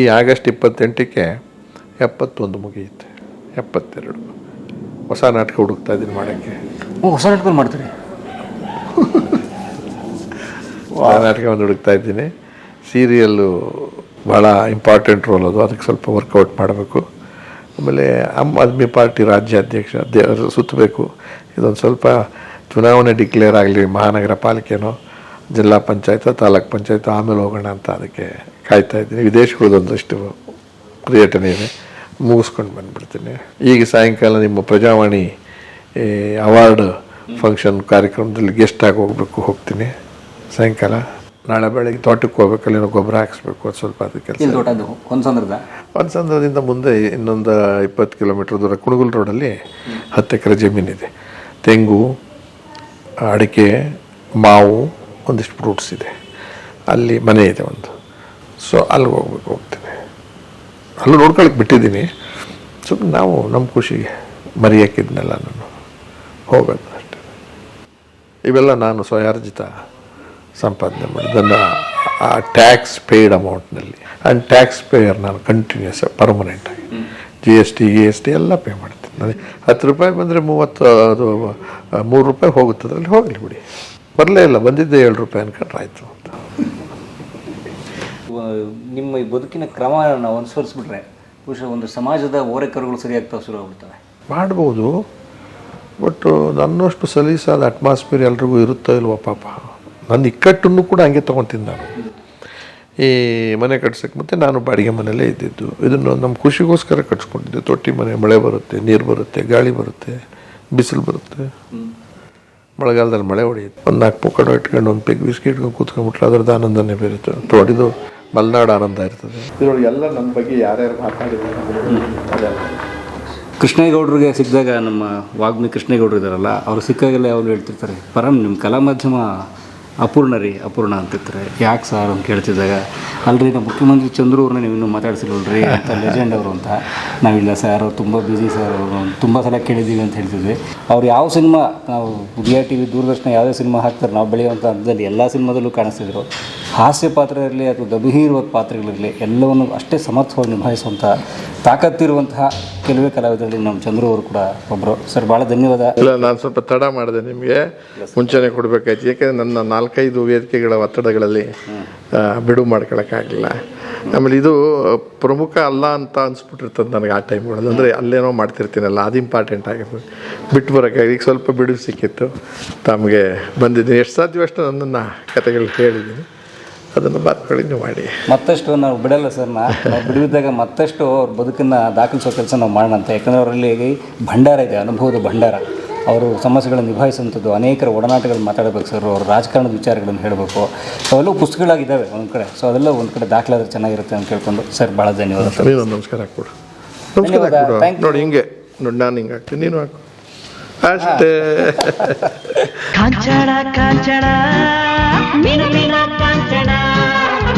ಈ ಆಗಸ್ಟ್ ಇಪ್ಪತ್ತೆಂಟಕ್ಕೆ ಎಪ್ಪತ್ತೊಂದು ಮುಗಿಯುತ್ತೆ. ಎಪ್ಪತ್ತೆರಡು. ಹೊಸ ನಾಟಕ ಹುಡುಕ್ತಾ ಇದ್ದೀನಿ ಮಾಡೋಕ್ಕೆ. ಓ, ಹೊಸ ನಾಟಕ ಮಾಡ್ತೀರಿ? ಆ ನಾಟಕ ಒಂದು ಹುಡುಕ್ತಾ ಇದ್ದೀನಿ. ಸೀರಿಯಲ್ಲು ಭಾಳ ಇಂಪಾರ್ಟೆಂಟ್ ರೋಲ್ ಅದು. ಅದಕ್ಕೆ ಸ್ವಲ್ಪ ವರ್ಕೌಟ್ ಮಾಡಬೇಕು. ಆಮೇಲೆ ಆಮ್ ಆದ್ಮಿ ಪಾರ್ಟಿ ರಾಜ್ಯಾಧ್ಯಕ್ಷ ದೇವರು ಸುತ್ತಬೇಕು. ಇದೊಂದು ಸ್ವಲ್ಪ ಚುನಾವಣೆ ಡಿಕ್ಲೇರ್ ಆಗಲಿ ಮಹಾನಗರ ಪಾಲಿಕೆನೋ ಜಿಲ್ಲಾ ಪಂಚಾಯತ್ ತಾಲೂಕ್ ಪಂಚಾಯತ್ ಆಮೇಲೆ ಹೋಗೋಣ ಅಂತ ಅದಕ್ಕೆ ಕಾಯ್ತಾ ಇದ್ದೀನಿ. ವಿದೇಶಗಳದೊಂದಷ್ಟು ಪರ್ಯಟನೆ ಇದೆ ಮುಗಿಸ್ಕೊಂಡು ಬಂದುಬಿಡ್ತೀನಿ. ಈಗ ಸಾಯಂಕಾಲ ನಿಮ್ಮ ಪ್ರಜಾವಾಣಿ ಈ ಅವಾರ್ಡ್ ಫಂಕ್ಷನ್ ಕಾರ್ಯಕ್ರಮದಲ್ಲಿ ಗೆಸ್ಟ್ ಆಗಿ ಹೋಗ್ಬೇಕು ಹೋಗ್ತೀನಿ. ಸಾಯಂಕಾಲ ನಾಳೆ ಬೆಳಗ್ಗೆ ತೋಟಕ್ಕೆ ಹೋಗ್ಬೇಕು ಅಲ್ಲಿನೋ ಗೊಬ್ಬರ ಹಾಕಿಸ್ಬೇಕು ಅದು ಸ್ವಲ್ಪ ಅದಕ್ಕೆ ಕೆಲಸ. ಹೊಂದ್ಸಂದ್ರದ ಒಂದ್ಸಂದ್ರದಿಂದ ಮುಂದೆ ಇನ್ನೊಂದು ಇಪ್ಪತ್ತು ಕಿಲೋಮೀಟ್ರ್ ದೂರ ಕುಣಗುಲ್ ರೋಡಲ್ಲಿ ಹತ್ತು ಎಕರೆ ಜಮೀನಿದೆ ತೆಂಗು ಅಡಿಕೆ ಮಾವು ಒಂದಿಷ್ಟು ಫ್ರೂಟ್ಸ್ ಇದೆ. ಅಲ್ಲಿ ಮನೆ ಇದೆ ಒಂದು. ಸೊ ಅಲ್ಲಿಗೆ ಹೋಗ್ಬೇಕು ಹೋಗ್ತೀನಿ. ಅಲ್ಲೂ ನೋಡ್ಕೊಳಕ್ಕೆ ಬಿಟ್ಟಿದ್ದೀನಿ. ಸುಮ್ಮನೆ ನಾವು ನಮ್ಮ ಖುಷಿಗೆ ಮರೆಯೋಕ್ಕಿದ್ನಲ್ಲ ನಾನು. ಹೋಗೋದು ಅಷ್ಟೇ. ಇವೆಲ್ಲ ನಾನು ಸ್ವಯಾರ್ಜಿತ ಸಂಪಾದನೆ ಮಾಡಿದ್ದನ್ನು ಆ ಟ್ಯಾಕ್ಸ್ ಪೇಯ್ಡ್ ಅಮೌಂಟ್ನಲ್ಲಿ ಆ್ಯಂಡ್ ಟ್ಯಾಕ್ಸ್ ಪೇಯರ್ ನಾನು continues ಪರ್ಮನೆಂಟಾಗಿ G S T E S T ಎಲ್ಲ ಪೇ ಮಾಡ್ತೀನಿ. ನನಗೆ ಹತ್ತು ರೂಪಾಯಿ ಬಂದರೆ ಮೂವತ್ತು, ಅದು, ಮೂರು ರೂಪಾಯಿ ಹೋಗುತ್ತೆ ಅದರಲ್ಲಿ ಹೋಗಲಿ ಬಿಡಿ. ಬರಲೇ ಇಲ್ಲ, ಬಂದಿದ್ದೆ ಏಳು ರೂಪಾಯಿ ಅನ್ಕೊಂಡ್ರೆ ಆಯಿತು ಅಂತ. ನಿಮ್ಮ ಈ ಬದುಕಿನ ಕ್ರಮ ನಾವು ಅನುಸರಿಸ್ಬಿಟ್ರೆ ಬಹುಶಃ ಒಂದು ಸಮಾಜದ ಓರೆಕರುಗಳು ಶುರು ಆಗ್ಬಿಡ್ತವೆ ಮಾಡ್ಬೋದು. ಬಟ್ ನನ್ನಷ್ಟು ಸಲೀಸಾದ ಅಟ್ಮಾಸ್ಫಿಯರ್ ಎಲ್ರಿಗೂ ಇರುತ್ತೋ ಇಲ್ವೋ ಪಾಪ. ನನ್ನ ಇಕ್ಕಟ್ಟನ್ನು ಕೂಡ ಹಂಗೆ ತೊಗೊತೀನಿ ನಾನು. ಈ ಮನೆ ಕಟ್ಸೋಕ್ಕೆ ಮತ್ತೆ ನಾನು ಬಾಡಿಗೆ ಮನೆಯಲ್ಲೇ ಇದ್ದಿದ್ದು. ಇದನ್ನು ನಮ್ಮ ಖುಷಿಗೋಸ್ಕರ ಕಟ್ಸ್ಕೊಂಡಿದ್ದೆ. ತೊಟ್ಟಿ ಮನೆ, ಮಳೆ ಬರುತ್ತೆ, ನೀರು ಬರುತ್ತೆ, ಗಾಳಿ ಬರುತ್ತೆ, ಬಿಸಿಲು ಬರುತ್ತೆ. ಮಳೆಗಾಲದಲ್ಲಿ ಮಳೆ ಹೊಡೆಯುತ್ತೆ. ಒಂದು ನಾಲ್ಕು ಪುಕ್ಕಡ ಇಟ್ಕೊಂಡು, ಒಂದು ಪೆಗ್ ಬಿಸ್ಕಿಟ್ಕೊಂಡು ಕೂತ್ಕೊಂಡ್ಬಿಟ್ರೆ ಅದರದ್ದು ಆನಂದನೇ ಬೇರೆ ತೊಡೆದು ಮಲೆನಾಡು ಆನಂದ ಇರ್ತದೆ. ಇದ್ರೊಳಗೆ ಎಲ್ಲ ನಮ್ಮ ಬಗ್ಗೆ ಯಾರ್ಯಾರು ಮಾತಾಡಿದ್ದಾರೆ ಕೃಷ್ಣೇಗೌಡರಿಗೆ ಸಿಕ್ಕಿದಾಗ ನಮ್ಮ ವಾಗ್ಮಿ ಕೃಷ್ಣೇಗೌಡರು ಇದ್ದಾರಲ್ಲ ಅವ್ರು ಸಿಕ್ಕಾಗೆಲ್ಲ ಯಾವಾಗಲೂ ಹೇಳ್ತಿರ್ತಾರೆ ಪರಂ ನಿಮ್ಮ ಕಲಾ ಮಾಧ್ಯಮ ಅಪೂರ್ಣ ರೀ ಅಪೂರ್ಣ ಅಂತಿರ್ತಾರೆ ಯಾಕೆ ಸರ್ ಅಂತ ಕೇಳ್ತಿದ್ದಾಗ ಅಲ್ರಿ ನಮ್ಮ ಮುಖ್ಯಮಂತ್ರಿ ಚಂದ್ರು ಅವ್ರನ್ನ ನೀವು ಇನ್ನೂ ಮಾತಾಡ್ಸಿಲ್ವಲ್ರಿ ಅಂತ ಲೆಜೆಂಡ್ ಅವರು ಅಂತ. ನಾವಿಲ್ಲ ಸರ್ ಅವ್ರು ತುಂಬ ಬ್ಯುಸಿ ಸರ್ ಅವರು ತುಂಬ ಸಲ ಕೇಳಿದ್ದೀವಿ ಅಂತ ಹೇಳ್ತಿದ್ವಿ. ಅವ್ರು ಯಾವ ಸಿನಿಮಾ ನಾವು ಉದಯ ಟಿ ವಿ ದೂರದರ್ಶನ ಯಾವುದೇ ಸಿನಿಮಾ ಹಾಕ್ತಾರೆ ನಾವು ಬೆಳೆಯುವಂಥ ಹಂತದಲ್ಲಿ ಎಲ್ಲ ಸಿನಿಮಾದಲ್ಲೂ ಕಾಣಿಸ್ತಿದ್ರು. ಹಾಸ್ಯ ಪಾತ್ರ ಇರಲಿ ಅಥವಾ ಗಂಭೀರವಾದ ಪಾತ್ರಗಳಿರಲಿ ಎಲ್ಲವನ್ನು ಅಷ್ಟೇ ಸಮರ್ಥವಾಗಿ ನಿಭಾಯಿಸುವಂಥ ತಾಕತ್ತಿರುವಂತಹ ಕೆಲವೇ ಕಲಾವಿದರಲ್ಲಿ ನಮ್ಮ ಚಂದ್ರು ಅವರು ಕೂಡ ಒಬ್ಬರು ಸರ್ ಭಾಳ ಧನ್ಯವಾದ. ಇಲ್ಲ ನಾನು ಸ್ವಲ್ಪ ತಡ ಮಾಡಿದೆ ನಿಮಗೆ. ಮುಂಚೆನೇ ಕೊಡಬೇಕಾಯ್ತು. ಯಾಕೆಂದರೆ ನನ್ನ ನಾಲ್ಕೈದು ವೇದಿಕೆಗಳ ಒತ್ತಡಗಳಲ್ಲಿ ಬಿಡು ಬಿಡುವು ಮಾಡ್ಕೊಳಕ್ಕಾಗಲಿಲ್ಲ ಆಮೇಲೆ ಇದು ಪ್ರಮುಖ ಅಲ್ಲ ಅಂತ ಅನ್ಸ್ಬಿಟ್ಟಿರ್ತದೆ ನನಗೆ ಆ ಟೈಮ್ಗಳಲ್ಲಿ ಅಂದರೆ ಅಲ್ಲೇನೋ ಮಾಡ್ತಿರ್ತೀನಲ್ಲ, ಅದು ಇಂಪಾರ್ಟೆಂಟ್ ಆಗಿರ್ತದೆ ಬಿಟ್ಟು ಬರೋಕೆ ಈಗ ಸ್ವಲ್ಪ ಬಿಡುವು ಸಿಕ್ಕಿತ್ತು. ತಮಗೆ ಬಂದಿದ್ದೀನಿ. ಎಷ್ಟು ಸಾಧ್ಯವೋ ಅಷ್ಟು ನನ್ನನ್ನು ಕತೆಗಳು ಹೇಳಿದ್ದೀನಿ. ಅದನ್ನು ಬರ್ಕೊಳ್ಳಿ ಮಾಡಿ. ಮತ್ತಷ್ಟು ನಾವು ಬಿಡಲ್ಲ ಸರ್ ನಾವು ಬಿಡುವಿದ್ದಾಗ ಮತ್ತಷ್ಟು ಅವ್ರ ಬದುಕನ್ನು ದಾಖಲಿಸೋ ಕೆಲಸ ನಾವು ಮಾಡೋಣ ಅಂತ. ಯಾಕಂದರೆ ಅವರಲ್ಲಿ ಭಂಡಾರ ಇದೆ, ಅನುಭವದ ಭಂಡಾರ. ಅವರು ಸಮಸ್ಯೆಗಳನ್ನು ನಿಭಾಯಿಸುವಂಥದ್ದು ಅನೇಕರ ಒಡನಾಟಗಳನ್ನು ಮಾತಾಡಬೇಕು ಸರ್ ಅವರು ರಾಜಕಾರಣದ ವಿಚಾರಗಳನ್ನು ಹೇಳಬೇಕು. ಸೊ ಅವೆಲ್ಲವೂ ಪುಸ್ತಕಗಳಾಗಿದ್ದಾವೆ ಒಂದು ಕಡೆ. ಸೊ ಅದೆಲ್ಲ ಒಂದು ಕಡೆ ದಾಖಲಾದ್ರೆ ಚೆನ್ನಾಗಿರುತ್ತೆ ಅಂತ ಕೇಳ್ಕೊಂಡು ಸರ್ ಭಾಳ ಧನ್ಯವಾದ ಸರ್. ನೀನು ಒಂದು ನಮಸ್ಕಾರ ಹಾಕ್ಬಿಡು. ನಮಸ್ಕಾರ. ನೋಡಿ ಹಿಂಗೆ. ನೋಡಿ ನಾನು ಹಿಂಗೆ ಹಾಕ್ತೀನಿ. ನೀನು ಹಾಕು. ಅಷ್ಟೇ. ಕಾಂಚನ ಕಾಂಚನ.